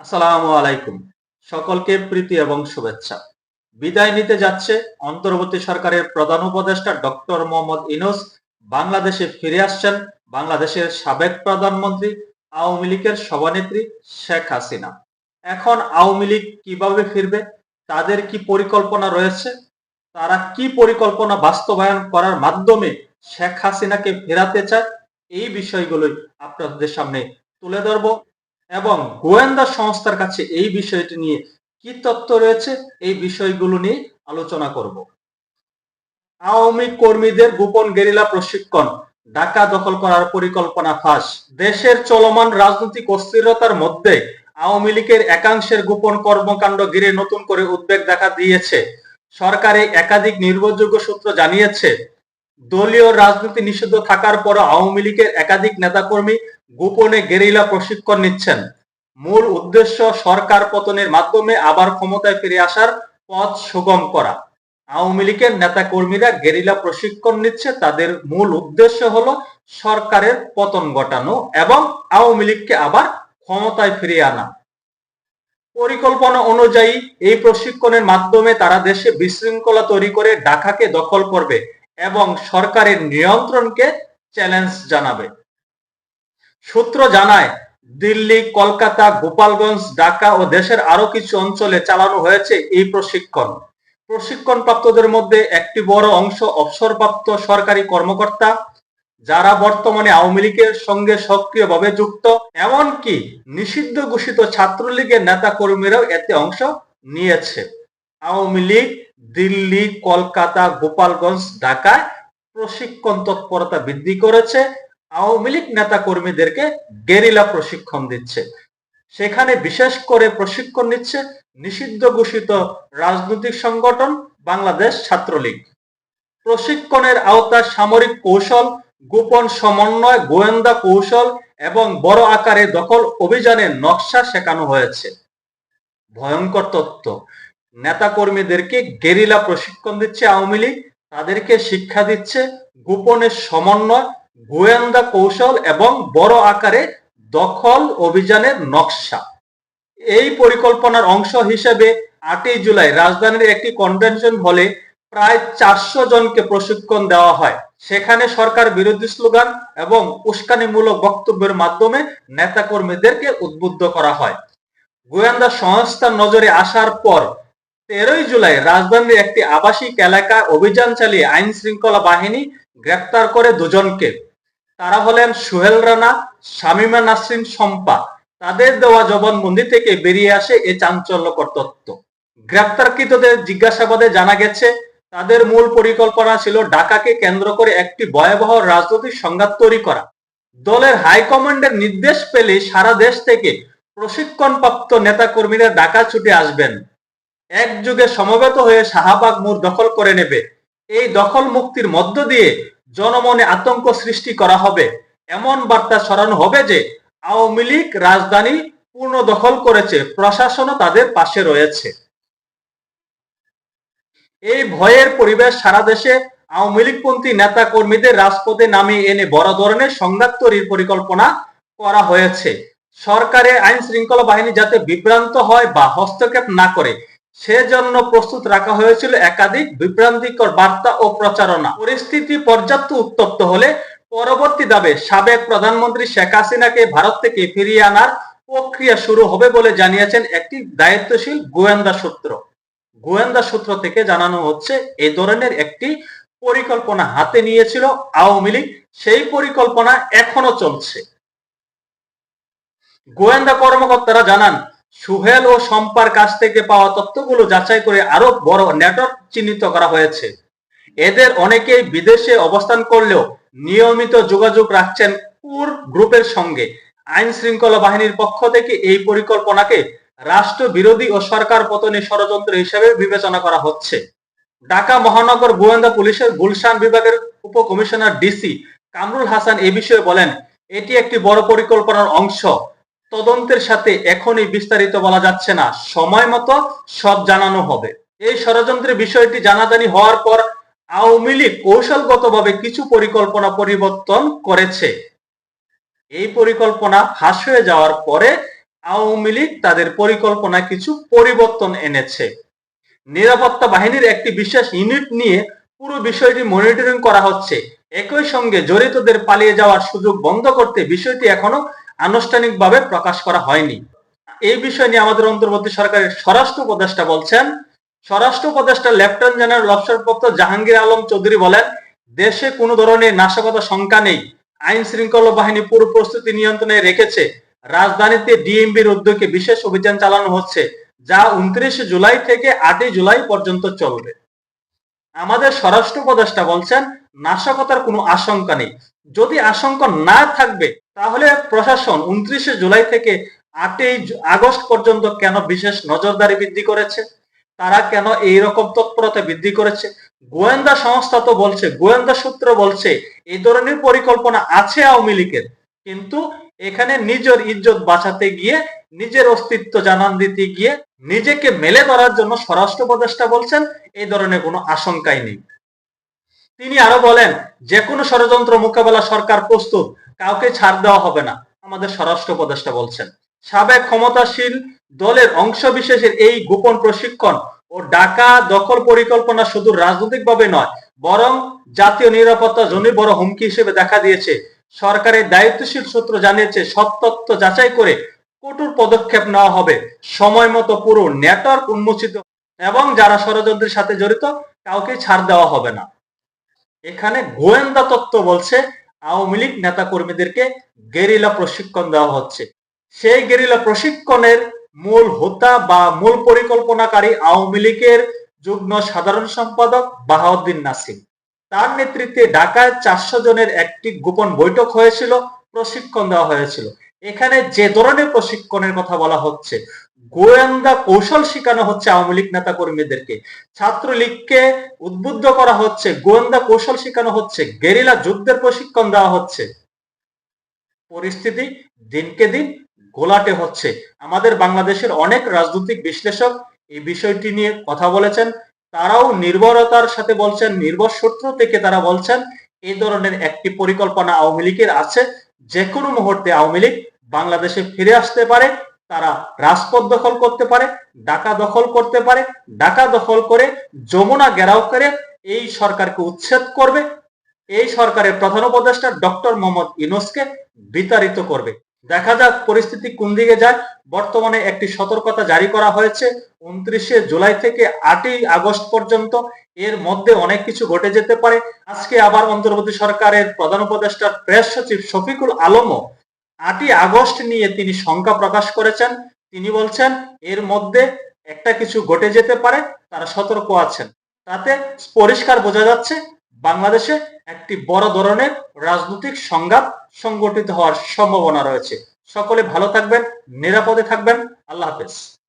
আসসালামু আলাইকুম। সকলকে প্রীতি এবং শুভেচ্ছা। বিদায় নিতে যাচ্ছে অন্তর্বর্তী সরকারের প্রধান উপদেষ্টা ডক্টর মোহাম্মদ ইনুস বাংলাদেশে ফিরে আসছেন বাংলাদেশের সাবেক প্রধানমন্ত্রী, আওয়ামী লীগের সভানেত্রী শেখ হাসিনা। এখন আওয়ামী লীগ কীভাবে ফিরবে, তাদের কি পরিকল্পনা রয়েছে, তারা কি পরিকল্পনা বাস্তবায়ন করার মাধ্যমে শেখ হাসিনাকে ফেরাতে চায়, এই বিষয়গুলোই আপনাদের সামনে তুলে ধরবো। এবং গোয়েন্দা সংস্থার কাছে এই বিষয়টি নিয়ে কি তথ্য রয়েছে, এই বিষয়গুলো নিয়ে আলোচনা করব। আওয়ামী কর্মীদের গোপন গেরিলা প্রশিক্ষণ ঢাকা দখল করার পরিকল্পনা ফাঁস, দেশের চলমান রাজনৈতিক অস্থিরতার মধ্যে আওয়ামী লীগের একাংশের গোপন কর্মকাণ্ড ঘিরে নতুন করে উদ্বেগ দেখা দিয়েছে। সরকারি একাধিক নির্ভরযোগ্য সূত্র জানিয়েছে দলীয় রাজনীতি নিষিদ্ধ থাকার পরও আওয়ামী লীগের একাধিক নেতাকর্মী গোপনে গেরিলা প্রশিক্ষণ নিচ্ছেন। মূল উদ্দেশ্য সরকার পতনের মাধ্যমে আবার ক্ষমতায় ফিরে আসার পথ সুগম করা। আওয়ামী লীগের নেতা কর্মীরা গেরিলা প্রশিক্ষণ নিচ্ছে, তাদের মূল উদ্দেশ্য হলো সরকারের পতন ঘটানো এবং আওয়ামী লীগকে আবার ক্ষমতায় ফিরিয়ে আনা। পরিকল্পনা অনুযায়ী এই প্রশিক্ষণের মাধ্যমে তারা দেশে বিশৃঙ্খলা তৈরি করে ঢাকাকে দখল করবে। এবং সরকারের নিয়ন্ত্রণকে চ্যালেঞ্জ জানাবে। সূত্র জানায়, দিল্লি, কলকাতা, গোপালগঞ্জ, ঢাকা ও দেশের আরও কিছু অঞ্চলে চালানো হয়েছে এই প্রশিক্ষণ। প্রশিক্ষণ প্রাপ্তদের মধ্যে একটি বড় অংশ অবসরপ্রাপ্ত সরকারি কর্মকর্তা, যারা বর্তমানে আওয়ামী লীগের সঙ্গে সক্রিয়ভাবে যুক্ত, এমনকি নিষিদ্ধ ঘোষিত ছাত্রলীগের নেতা কর্মীরাও এতে অংশ নিয়েছে। আওয়ামী লীগ, দিল্লি, কলকাতা, গোপালগঞ্জ, ঢাকায় প্রশিক্ষণ তৎপরতা বৃদ্ধি করেছে। আওয়ামী লীগ নেতা কর্মীদেরকে গেরিলা প্রশিক্ষণ দিচ্ছে। সেখানে বিশেষ করে প্রশিক্ষণ নিচ্ছে নিষিদ্ধ ঘোষিত রাজনৈতিক সংগঠন বাংলাদেশ ছাত্রলীগ। প্রশিক্ষণের আওতায় সামরিক কৌশল, গোপন সমন্বয়, গোয়েন্দা কৌশল এবং বড় আকারে দখল অভিযানের নকশা শেখানো হয়েছে। ভয়ঙ্কর তথ্য। নেতাকর্মীদেরকে গেরিলা প্রশিক্ষণ দিচ্ছে আওয়ামী লীগ, তাদেরকে শিক্ষা দিচ্ছে গোপনের সমন্বয়, গোয়েন্দা কৌশল এবং বড় আকারে দখল অভিযানের নকশা। এই পরিকল্পনার অংশ হিসেবে আটই জুলাই রাজধানীর একটি কনভেনশন হলে প্রায় চারশো জনকে প্রশিক্ষণ দেওয়া হয়। সেখানে সরকার বিরোধী স্লোগান এবং উস্কানিমূলক বক্তব্যের মাধ্যমে নেতাকর্মীদেরকে উদ্বুদ্ধ করা হয়। গোয়েন্দা সংস্থার নজরে আসার পর তেরোই জুলাই রাজধানীর একটি আবাসিক এলাকায় অভিযান চালিয়ে আইন শৃঙ্খলা বাহিনী গ্রেপ্তার করে দুজনকে। তারা হলেন সুহেল রানা, শামিমা নাসরিন শম্পা। তাদের দেওয়া জবানবন্দি থেকে বেরিয়ে আসে এ চাঞ্চল্যকর তথ্য। গ্রেপ্তারকৃতদের জিজ্ঞাসাবাদে জানা গেছে, তাদের মূল পরিকল্পনা ছিল ঢাকাকে কেন্দ্র করে একটি ভয়াবহ রাজনৈতিক সংঘাত তৈরি করা। দলের হাইকমান্ডের নির্দেশ পেলে সারা দেশ থেকে প্রশিক্ষণপ্রাপ্ত নেতাকর্মীরা ঢাকা ছুটে আসবেন। একযুগে সমবেত হয়ে শাহবাগ মোড় দখল করে নেবে। এই দখল মুক্তির মধ্য দিয়ে জনমনে আতঙ্ক সৃষ্টি করা হবে। এমন বার্তা ছড়ানো হবে যে, আওয়ামী লীগ রাজধানী পূর্ণ দখল করেছে, প্রশাসনও তাদের পাশে রয়েছে। এই ভয়ের পরিবেশ সারা দেশে আওয়ামী লীগপন্থী নেতা কর্মীদের রাজপথে নামিয়ে এনে বড় ধরনের সংঘাত তৈরির পরিকল্পনা করা হয়েছে। সরকারের আইন শৃঙ্খলা বাহিনী যাতে বিভ্রান্ত হয় বা হস্তক্ষেপ না করে সেজন্য প্রস্তুত রাখা হয়েছিল একাধিক বিভ্রান্তিকর বার্তা ও প্রচারণা। পরিস্থিতি পর্যাপ্ত উত্তপ্ত হলে পরবর্তী দাবে সাবেক প্রধানমন্ত্রী শেখ হাসিনাকে ভারত থেকে ফিরিয়ে আনার প্রক্রিয়া শুরু হবে বলে জানিয়েছেন একটি দায়িত্বশীল গোয়েন্দা সূত্র। গোয়েন্দা সূত্র থেকে জানানো হচ্ছে এই ধরনের একটি পরিকল্পনা হাতে নিয়েছিল আওয়ামী লীগ। সেই পরিকল্পনা এখনও চলছে। গোয়েন্দা কর্মকর্তারা জানান সুহেল ও সম্পার কাছ থেকে পাওয়া তথ্যগুলো যাচাই করে আরও বড় নেটওয়ার্ক চিহ্নিত করা হয়েছে। এদের অনেকেই বিদেশে অবস্থান করলেও নিয়মিত যোগাযোগ রাখছেন পুর গ্রুপের সঙ্গে। আইন শৃঙ্খলা বাহিনীর পক্ষ থেকে এই পরিকল্পনাকে রাষ্ট্র বিরোধী ও সরকার পতনের ষড়যন্ত্র হিসেবে বিবেচনা করা হচ্ছে। ঢাকা মহানগর গোয়েন্দা পুলিশের গুলশান বিভাগের উপকমিশনার ডিসি কামরুল হাসান এ বিষয়ে বলেন, এটি একটি বড় পরিকল্পনার অংশ। তদন্তের সাথে এখনই বিস্তারিত বলা যাচ্ছে না। সময় মতো সব জানানো হবে। এই ষড়যন্ত্রের বিষয়টি জানাজানি হওয়ার পর আওয়ামী লীগ কৌশলগতভাবে কিছু পরিকল্পনা পরিবর্তন করেছে। এই পরিকল্পনা ফাঁস হয়ে যাওয়ার পরে আওয়ামী লীগ তাদের পরিকল্পনা কিছু পরিবর্তন এনেছে। নিরাপত্তা বাহিনীর একটি বিশেষ ইউনিট নিয়ে পুরো বিষয়টি মনিটরিং করা হচ্ছে। একই সঙ্গে জড়িতদের পালিয়ে যাওয়ার সুযোগ বন্ধ করতে বিষয়টি এখনও আনুষ্ঠানিকভাবে প্রকাশ করা হয়নি। এই বিষয় নিয়ে আমাদের অন্তর্বর্তী সরকারের স্বরাষ্ট্র উপদেষ্টা বলছেন, স্বরাষ্ট্র উপদেষ্টা লেফটেন্যান্ট জেনারেল অবসরপ্রাপ্ত জাহাঙ্গীর আলম চৌধুরী বলেন, দেশে কোনো ধরনের নাশকতা শঙ্কা নেই। আইন শৃঙ্খলা বাহিনী পুরো প্রস্তুতি নিয়ন্ত্রণে রেখেছে। রাজধানীতে ডিএমবির উদ্যোগে বিশেষ অভিযান চালানো হচ্ছে, যা উনত্রিশে জুলাই থেকে আটই জুলাই পর্যন্ত চলবে। আমাদের স্বরাষ্ট্র উপদেষ্টা বলছেন, নাশকতার কোনো আশঙ্কা নেই। যদি আশঙ্কা না থাকবে তাহলে প্রশাসন উনত্রিশে জুলাই থেকে আটই আগস্ট পর্যন্ত কেন বিশেষ নজরদারি বৃদ্ধি করেছে? তারা কেন এই রকম তৎপরতা বৃদ্ধি করেছে? গোয়েন্দা সংস্থা তো বলছে, গোয়েন্দা সূত্র বলছে, এই ধরনের পরিকল্পনা আছে আওয়ামী লীগের। কিন্তু এখানে নিজের ইজ্জত বাঁচাতে গিয়ে, নিজের অস্তিত্ব জানান দিতে গিয়ে, নিজেকে মেলে ধরার জন্য স্বরাষ্ট্র উপদেষ্টা বলছেন, এই ধরনের কোনো আশঙ্কাই নেই। তিনি আরও বলেন যে কোনো ষড়যন্ত্র মোকাবেলা সরকার প্রস্তুত কাউকে ছাড় দেওয়া হবে না, আমাদের স্বরাষ্ট্র উপদেষ্টা বলছেন। সাবেক ক্ষমতাশীল দলের অংশ বিশেষের এই গোপন প্রশিক্ষণ ও ডাকা দখল পরিকল্পনা শুধু রাজনৈতিকভাবে নয়, বরং জাতীয় নিরাপত্তা জন্য বড় হুমকি হিসেবে দেখা দিয়েছে। সরকারের দায়িত্বশীল সূত্র জানিয়েছে, সব যাচাই করে কঠোর পদক্ষেপ নেওয়া হবে। সময় মতো পুরো নেটওয়ার্ক উন্মোচিত এবং যারা ষড়যন্ত্রের সাথে জড়িত, কাউকে ছাড় দেওয়া হবে না। এখানে গোয়েন্দা তত্ত্ব বলছে আওয়ামী লীগ নেতা কর্মীদেরকে গেরিলা প্রশিক্ষণ দেওয়া হচ্ছে। সেই গেরিলা প্রশিক্ষণের মূল হোতা বা মূল পরিকল্পনাকারী আওয়ামী লীগের যুগ্ম সাধারণ সম্পাদক বাহাউদ্দিন নাসিম। তার নেতৃত্বে ঢাকায় চারশো জনের একটি গোপন বৈঠক হয়েছিল, প্রশিক্ষণ দেওয়া হয়েছিল। এখানে যে ধরনের প্রশিক্ষণের কথা বলা হচ্ছে গোয়েন্দা কৌশল শেখানো হচ্ছে আওয়ামী লীগ নেতা কর্মীদেরকে ছাত্রলীগকে উদ্বুদ্ধ করা হচ্ছে, গোয়েন্দা কৌশল শেখানো হচ্ছে, গেরিলা যুদ্ধের প্রশিক্ষণ দেওয়া হচ্ছে। পরিস্থিতি দিনকে দিন গোলাটে হচ্ছে। আমাদের বাংলাদেশের অনেক রাজনৈতিক বিশ্লেষক এই বিষয়টি নিয়ে কথা বলেছেন। তারাও নির্ভরতার সাথে বলছেন, নির্ভর সূত্র থেকে তারা বলছেন এই ধরনের একটি পরিকল্পনা আওয়ামী লীগের আছে। যে কোনো মুহূর্তে আওয়ামী লীগ বাংলাদেশে ফিরে আসতে পারে। তারা রাজপথ দখল করতে পারে, ডাকা দখল করতে পারে, ডাকা দখল করে যমুনা ঘেরাও করে এই সরকারকে উচ্ছেদ করবে। এই সরকারের প্রধান উপদেষ্টা ডক্টর মোহাম্মদ ইনোসকে বিতাড়িত করবে। দেখা যাক পরিস্থিতি কোন দিকে যায়। বর্তমানে একটি সতর্কতা জারি করা হয়েছে। উনত্রিশে জুলাই থেকে আটই আগস্ট পর্যন্ত এর মধ্যে অনেক কিছু ঘটে যেতে পারে। আজকে আবার অন্তর্বর্তী সরকারের প্রধান উপদেষ্টার প্রেস সচিব শফিকুল আলমও আটই আগস্ট নিয়ে তিনি শঙ্কা প্রকাশ করেছেন। তিনি বলছেন, এর মধ্যে একটা কিছু ঘটে যেতে পারে, তারা সতর্ক আছেন। তাতে পরিষ্কার বোঝা যাচ্ছে, বাংলাদেশে একটি বড় ধরনের রাজনৈতিক সংঘাত সংগঠিত হওয়ার সম্ভাবনা রয়েছে। সকলে ভালো থাকবেন, নিরাপদে থাকবেন। আল্লাহ হাফেজ।